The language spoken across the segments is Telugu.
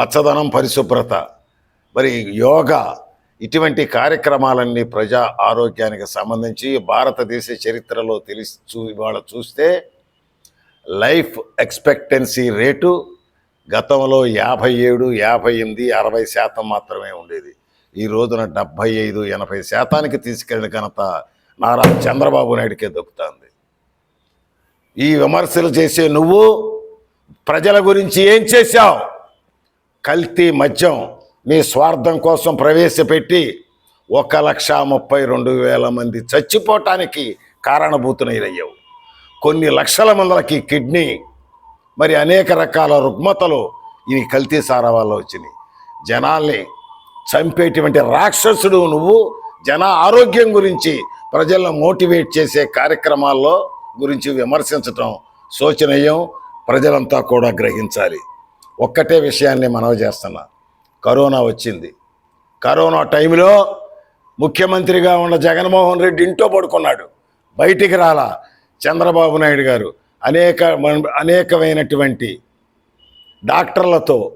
పచ్చదనం పరిశుభ్రత. మరి యోగా ఇటువంటి కార్యక్రమాలన్నీ ప్రజా ఆరోగ్యానికి సంబంధించి భారతదేశ చరిత్రలో తెలిసి చూ ఇవాళ చూస్తే లైఫ్ ఎక్స్పెక్టెన్సీ రేటు గతంలో యాభై ఏడు యాభై ఎనిమిది అరవై శాతం మాత్రమే ఉండేది. ఈ రోజున డెబ్భై ఐదు ఎనభై శాతానికి తీసుకెళ్ళిన ఘనత నారా చంద్రబాబు నాయుడికే దొక్కుతుంది. ఈ విమర్శలు చేసే నువ్వు ప్రజల గురించి ఏం చేశావు? కల్తీ మద్యం మీ స్వార్థం కోసం ప్రవేశపెట్టి ఒక లక్ష ముప్పై రెండు వేల మంది చచ్చిపోవటానికి కారణభూతునయ్యావు కొన్ని లక్షల మందికి కిడ్నీ మరి అనేక రకాల రుగ్మతలు ఇవి కల్తీ సారా వల్ల వచ్చినాయి. జనాల్ని చంపేటువంటి రాక్షసుడు నువ్వు జన ఆరోగ్యం గురించి ప్రజలను మోటివేట్ చేసే కార్యక్రమాల్లో గురించి విమర్శించటం శోచనీయం. ప్రజలంతా కూడా గ్రహించాలి. ఒక్కటే విషయాన్ని మనవి చేస్తున్నా. కరోనా వచ్చింది. కరోనా టైంలో ముఖ్యమంత్రిగా ఉన్న జగన్మోహన్ రెడ్డి ఇంట్లో పడుకున్నాడు. బయటికి రాలా. చంద్రబాబు నాయుడు గారు అనేక అనేకమైనటువంటి డాక్టర్లతో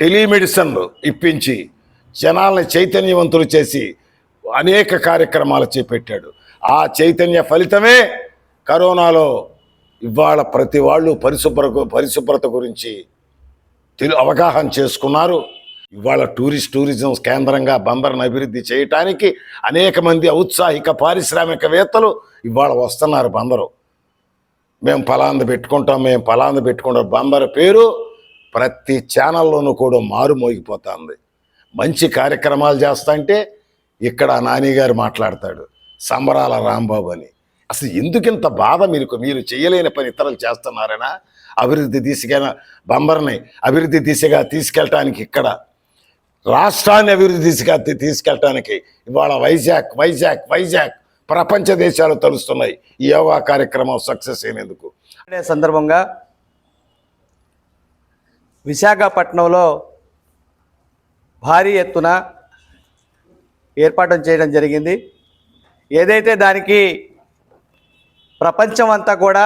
టెలిమెడిసిన్లు ఇప్పించి జనాల్ని చైతన్యవంతులు చేసి అనేక కార్యక్రమాలు చేపట్టాడు. ఆ చైతన్య ఫలితమే కరోనాలో ఇవాళ ప్రతి వాళ్ళు పరిశుభ్ర పరిశుభ్రత గురించి తెలు అవగాహన చేసుకున్నారు. ఇవాళ టూరిస్ట్ టూరిజం కేంద్రంగా బందర్ను అభివృద్ధి చేయటానికి అనేక మంది ఔత్సాహిక పారిశ్రామికవేత్తలు ఇవాళ వస్తున్నారు బందరు మేము పలాంద పెట్టుకుంటాం మేము పలాంద పెట్టుకుంటాం బందరు పేరు ప్రతి ఛానల్లోనూ కూడా మారుమోగిపోతుంది మంచి కార్యక్రమాలు చేస్తా ఇక్కడ నానిగారు మాట్లాడతాడు సంబరాల రాంబాబు అని. అసలు ఎందుకింత బాధ మీరు మీరు చేయలేని పని ఇతరులు చేస్తున్నారనా? అభివృద్ధి దిశగా బంబర్ని అభివృద్ధి దిశగా తీసుకెళ్ళటానికి ఇక్కడ రాష్ట్రాన్ని అభివృద్ధి దిశగా తీసుకెళ్ళటానికి ఇవాళ వైజాగ్ వైజాగ్ వైజాగ్ ప్రపంచ దేశాలు తలుస్తున్నాయి. ఈ యోగా కార్యక్రమం సక్సెస్ అయినందుకు. అనే సందర్భంగా విశాఖపట్నంలో భారీ ఎత్తున ఏర్పాటు చేయడం జరిగింది. ఏదైతే దానికి ప్రపంచం అంతా కూడా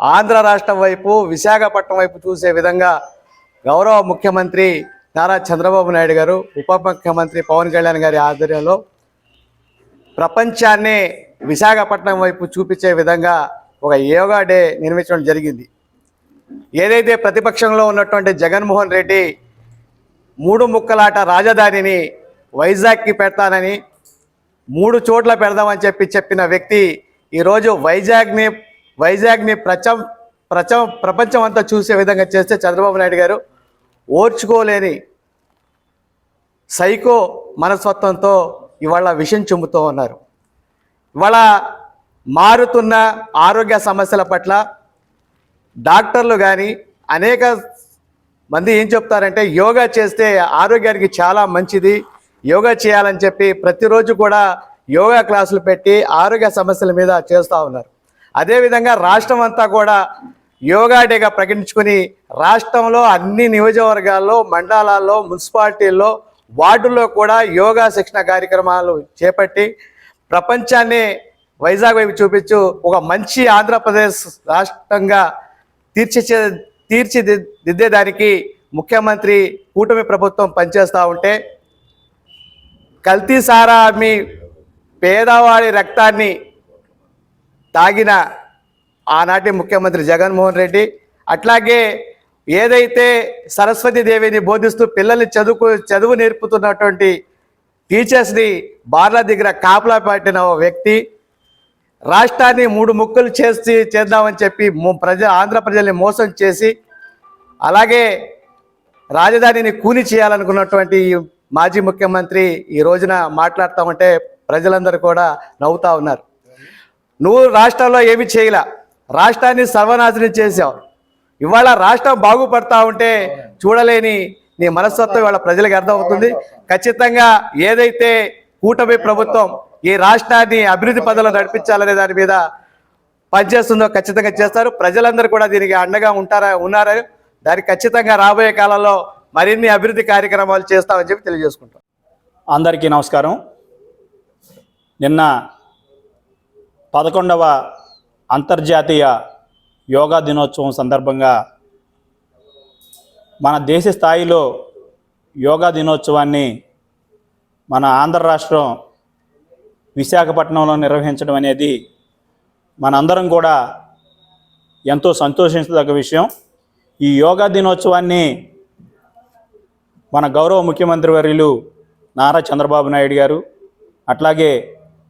ఆంధ్ర రాష్ట్రం వైపు విశాఖపట్నం వైపు చూసే విధంగా గౌరవ ముఖ్యమంత్రి నారా చంద్రబాబు నాయుడు గారు ఉప ముఖ్యమంత్రి పవన్ కళ్యాణ్ గారి ఆధ్వర్యంలో ప్రపంచాన్ని విశాఖపట్నం వైపు చూపించే విధంగా ఒక యోగా డే నిర్మించడం జరిగింది. ఏదైతే ప్రతిపక్షంలో ఉన్నటువంటి జగన్మోహన్ రెడ్డి మూడు ముక్కలాట రాజధానిని వైజాగ్కి పెడతానని మూడు చోట్ల పెడదామని చెప్పి చెప్పిన వ్యక్తి ఈరోజు వైజాగ్ని వైజాగ్ని ప్రచం ప్రచం ప్రపంచం అంతా చూసే విధంగా చేస్తే చంద్రబాబు నాయుడు గారు ఓర్చుకోలేని సైకో మనస్తత్వంతో ఇవాళ విషయం చెబుతూ ఉన్నారు. ఇవాళ మారుతున్న ఆరోగ్య సమస్యల పట్ల డాక్టర్లు కానీ అనేక మంది ఏం చెప్తారంటే యోగా చేస్తే ఆరోగ్యానికి చాలా మంచిది యోగా చేయాలని చెప్పి ప్రతిరోజు కూడా యోగా క్లాసులు పెట్టి ఆరోగ్య సమస్యల మీద చేస్తూ ఉన్నారు. అదేవిధంగా రాష్ట్రం అంతా కూడా యోగా డేగా ప్రకటించుకుని రాష్ట్రంలో అన్ని నియోజకవర్గాల్లో మండలాల్లో మున్సిపాలిటీల్లో వార్డుల్లో కూడా యోగా శిక్షణ కార్యక్రమాలు చేపట్టి ప్రపంచాన్ని వైజాగ్ వైపు చూపించు ఒక మంచి ఆంధ్రప్రదేశ్ రాష్ట్రంగా తీర్చి తీర్చిదిద్దేదానికి ముఖ్యమంత్రి కూటమి ప్రభుత్వం పనిచేస్తూ ఉంటే కల్తీసారా మీ పేదవాడి రక్తాన్ని తాగిన ఆనాటి ముఖ్యమంత్రి జగన్మోహన్ రెడ్డి అట్లాగే ఏదైతే సరస్వతి దేవిని బోధిస్తూ పిల్లల్ని చదువుకు చదువు నేర్పుతున్నటువంటి టీచర్స్ని బార్ల దగ్గర కాపలా పట్టిన ఓ వ్యక్తి రాష్ట్రాన్ని మూడు ముక్కలు చేసి చేద్దామని చెప్పి ప్రజ ఆంధ్ర ప్రజల్ని మోసం చేసి అలాగే రాజధానిని కూని చేయాలనుకున్నటువంటి మాజీ ముఖ్యమంత్రి ఈ రోజున మాట్లాడుతూ ఉంటే ప్రజలందరూ కూడా నవ్వుతా ఉన్నారు. నువ్వు రాష్ట్రంలో ఏమి చేయలే. రాష్ట్రాన్ని సర్వనాశనం చేసావు. ఇవాళ రాష్ట్రం బాగుపడతా ఉంటే చూడలేని నీ మనస్తత్వం ఇవాళ ప్రజలకు అర్థమవుతుంది. ఖచ్చితంగా ఏదైతే కూటమి ప్రభుత్వం ఈ రాష్ట్రాన్ని అభివృద్ధి పదంలో నడిపించాలనే దాని మీద పనిచేస్తుందో ఖచ్చితంగా చేస్తారు. ప్రజలందరూ కూడా దీనికి అండగా ఉంటారా ఉన్నారా? దానికి ఖచ్చితంగా రాబోయే కాలంలో మరిన్ని అభివృద్ధి కార్యక్రమాలు చేస్తామని చెప్పి తెలియజేసుకుంటాం అందరికీ నమస్కారం. నిన్న పదకొండవ అంతర్జాతీయ యోగా దినోత్సవం సందర్భంగా మన దేశ స్థాయిలో యోగా దినోత్సవాన్ని మన ఆంధ్ర రాష్ట్రం విశాఖపట్నంలో నిర్వహించడం అనేది మనందరం కూడా ఎంతో సంతోషించదగ్గ విషయం. ఈ యోగా దినోత్సవాన్ని మన గౌరవ ముఖ్యమంత్రి వర్యులు నారా చంద్రబాబు నాయుడు గారు అట్లాగే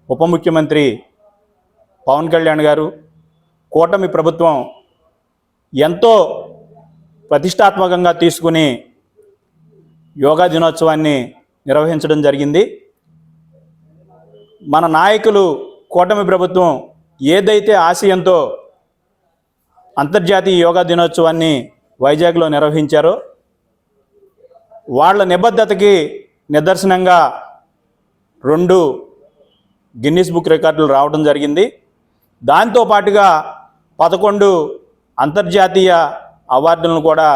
ఉప ముఖ్యమంత్రి పవన్ కళ్యాణ్ గారు కూటమి ప్రభుత్వం ఎంతో ప్రతిష్టాత్మకంగా తీసుకుని యోగా దినోత్సవాన్ని నిర్వహించడం జరిగింది. మన నాయకులు కూటమి ప్రభుత్వం ఏదైతే ఆశయంతో అంతర్జాతీయ యోగా దినోత్సవాన్ని వైజాగ్లో నిర్వహించారో వాళ్ళ నిబద్ధతకి నిదర్శనంగా రెండు గిన్నిస్ బుక్ రికార్డులు రావడం జరిగింది. దాంతో పాటుగా పదకొండు అంతర్జాతీయ అవార్డులను కూడా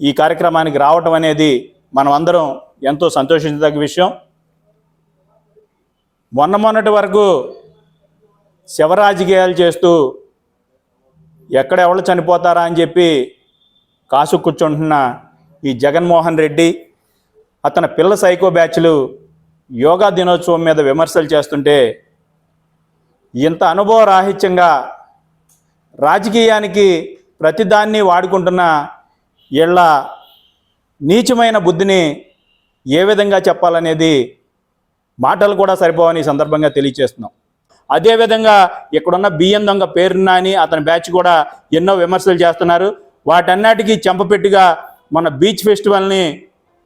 ఈ కార్యక్రమానికి రావటం అనేది మనం అందరం ఎంతో సంతోషించదగ్గ విషయం. మొన్న మొన్నటి వరకు శివరాజకీయాలు చేస్తూ ఎక్కడ చనిపోతారా అని చెప్పి కాసు కూర్చుంటున్న ఈ జగన్మోహన్ రెడ్డి అతని పిల్ల సైకో బ్యాచ్లు యోగా దినోత్సవం మీద విమర్శలు చేస్తుంటే ఇంత అనుభవ రాహిత్యంగా రాజకీయానికి ప్రతిదాన్ని వాడుకుంటున్న వీళ్ళ నీచమైన బుద్ధిని ఏ విధంగా చెప్పాలనేది మాటలు కూడా సరిపోవని సందర్భంగా తెలియచేస్తున్నాం. అదేవిధంగా ఇక్కడున్న బియ్యం దొంగ పేరున్న అని అతని బ్యాచ్ కూడా ఎన్నో విమర్శలు చేస్తున్నారు. వాటన్నిటికీ చెంపపెట్టుగా మన బీచ్ ఫెస్టివల్ని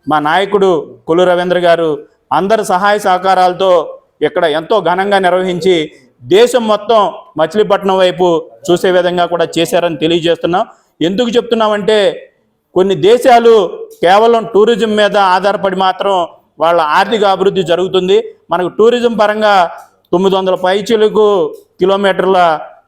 మా నాయకుడు కొలు రవీంద్ర గారు అందరి సహాయ సహకారాలతో ఇక్కడ ఎంతో ఘనంగా నిర్వహించి దేశం మొత్తం మచిలీపట్నం వైపు చూసే విధంగా కూడా చేశారని తెలియజేస్తున్నాం. ఎందుకు చెప్తున్నామంటే కొన్ని దేశాలు కేవలం టూరిజం మీద ఆధారపడి మాత్రం వాళ్ళ ఆర్థిక అభివృద్ధి జరుగుతుంది. మనకు టూరిజం పరంగా తొమ్మిది వందల పైచీలకు కిలోమీటర్ల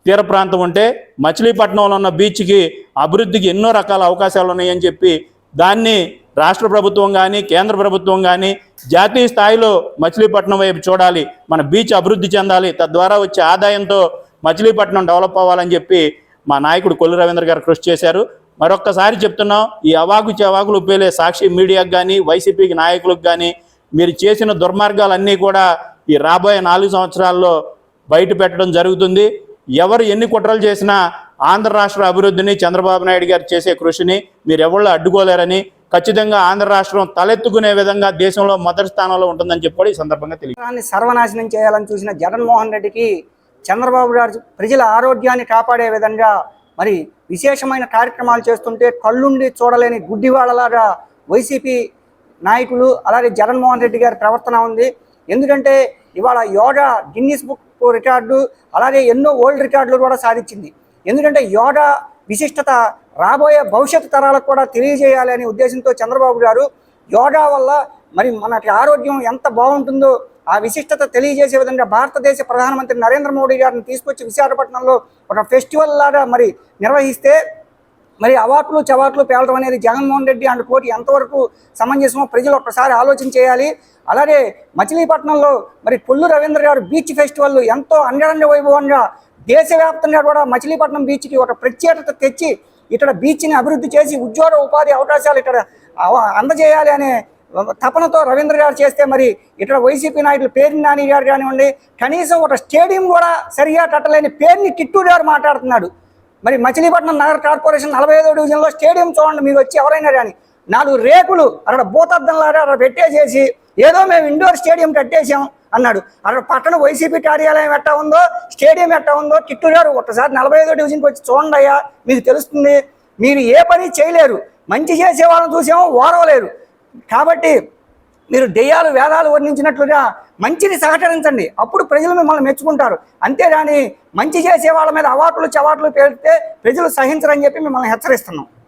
తీర ప్రాంతం ఉంటే మచిలీపట్నంలో ఉన్న బీచ్కి అభివృద్ధికి ఎన్నో రకాల అవకాశాలు ఉన్నాయని చెప్పి దాన్ని రాష్ట్ర ప్రభుత్వం కానీ కేంద్ర ప్రభుత్వం కానీ జాతీయ స్థాయిలో మచిలీపట్నం వైపు చూడాలి. మన బీచ్ అభివృద్ధి చెందాలి. తద్వారా వచ్చే ఆదాయంతో మచిలీపట్నం డెవలప్ అవ్వాలని చెప్పి మా నాయకుడు కొల్లు రవీంద్ర గారు కృషి చేశారు. మరొక్కసారి చెప్తున్నాం ఈ అవాకు చెవాకులు పేలే సాక్షి మీడియాకు కానీ వైసీపీకి నాయకులకు కానీ మీరు చేసిన దుర్మార్గాలన్నీ కూడా ఈ రాబోయే నాలుగు సంవత్సరాల్లో బయట పెట్టడం జరుగుతుంది. ఎవరు ఎన్ని కుట్రలు చేసినా ఆంధ్ర రాష్ట్ర అభివృద్ధిని చంద్రబాబు నాయుడు గారు చేసే కృషిని మీరు ఎవళ్ళు అడ్డుకోలేరని ఖచ్చితంగా ఆంధ్ర రాష్ట్రం తలెత్తుకునే విధంగా దేశంలో మొదటి స్థానంలో ఉంటుందని చెప్పి ఈ సందర్భంగా తెలియదు సర్వనాశనం చేయాలని చూసిన జగన్మోహన్ రెడ్డికి చంద్రబాబు గారు ప్రజల ఆరోగ్యాన్ని కాపాడే విధంగా మరి విశేషమైన కార్యక్రమాలు చేస్తుంటే కళ్ళుండి చూడలేని గుడ్డివాడలాగా వైసీపీ నాయకులు అలాగే జగన్మోహన్ రెడ్డి గారి ప్రవర్తన ఉంది. ఎందుకంటే ఇవాళ యోగా గిన్నిస్ బుక్ రికార్డు అలాగే ఎన్నో ఓల్డ్ రికార్డులు కూడా సాధించింది. ఎందుకంటే యోగా విశిష్టత రాబోయే భవిష్యత్తు తరాలకు కూడా తెలియజేయాలి అనే ఉద్దేశంతో చంద్రబాబు గారు యోగా వల్ల మరి మనకి ఆరోగ్యం ఎంత బాగుంటుందో ఆ విశిష్టత తెలియజేసే విధంగా భారతదేశ ప్రధానమంత్రి నరేంద్ర మోడీ గారిని తీసుకొచ్చి విశాఖపట్నంలో ఒక ఫెస్టివల్ లాగా మరి నిర్వహిస్తే మరి అవాట్లు చవాట్లు పేలడం అనేది జగన్మోహన్ రెడ్డి అండ్ కోటి ఎంతవరకు సమంజసమో ప్రజలు ఒక్కసారి ఆలోచన చేయాలి. అలాగే మచిలీపట్నంలో మరి కొల్లు రవీంద్ర గారు బీచ్ ఫెస్టివల్ ఎంతో అంగరంగ వైభవంగా దేశవ్యాప్తంగా కూడా మచిలీపట్నం బీచ్కి ఒక ప్రత్యేకత తెచ్చి ఇక్కడ బీచ్ని అభివృద్ధి చేసి ఉద్యోగ ఉపాధి అవకాశాలు ఇక్కడ అందజేయాలి అనే తపనతో రవీంద్ర గారు చేస్తే మరి ఇక్కడ వైసీపీ నాయకులు పేరు నాని గారు కానివ్వండి కనీసం ఒక స్టేడియం కూడా సరిగా కట్టలేని పేరుని కిట్టూరు గారు మాట్లాడుతున్నాడు. మరి మచిలీపట్నం నగర కార్పొరేషన్ నలభై ఐదో డివిజన్లో స్టేడియం చూడండి మీరు వచ్చి ఎవరైనా కానీ నాలుగు రేకులు అక్కడ భూతద్దంలాగా అక్కడ పెట్టేసేసి ఏదో మేము ఇండోర్ స్టేడియం కట్టేసాం అన్నాడు. అక్కడ పట్టణ వైసీపీ కార్యాలయం ఎట్టా ఉందో స్టేడియం ఎట్టా ఉందో చిట్టు గారు ఒకసారి నలభై ఐదో డివిజన్కి వచ్చి చూడండి అయ్యా మీకు తెలుస్తుంది. మీరు ఏ పని చేయలేరు. మంచి చేసే వాళ్ళని చూసామో ఓరవలేరు. కాబట్టి మీరు దెయ్యాలు వేదాలు వర్ణించినట్లుగా మంచిని సహకరించండి. అప్పుడు ప్రజలు మిమ్మల్ని మెచ్చుకుంటారు. అంతేగాని మంచి చేసే వాళ్ళ మీద అవాకులు చవాట్లు పేరితే ప్రజలు సహించరని చెప్పి మిమ్మల్ని హెచ్చరిస్తున్నాం.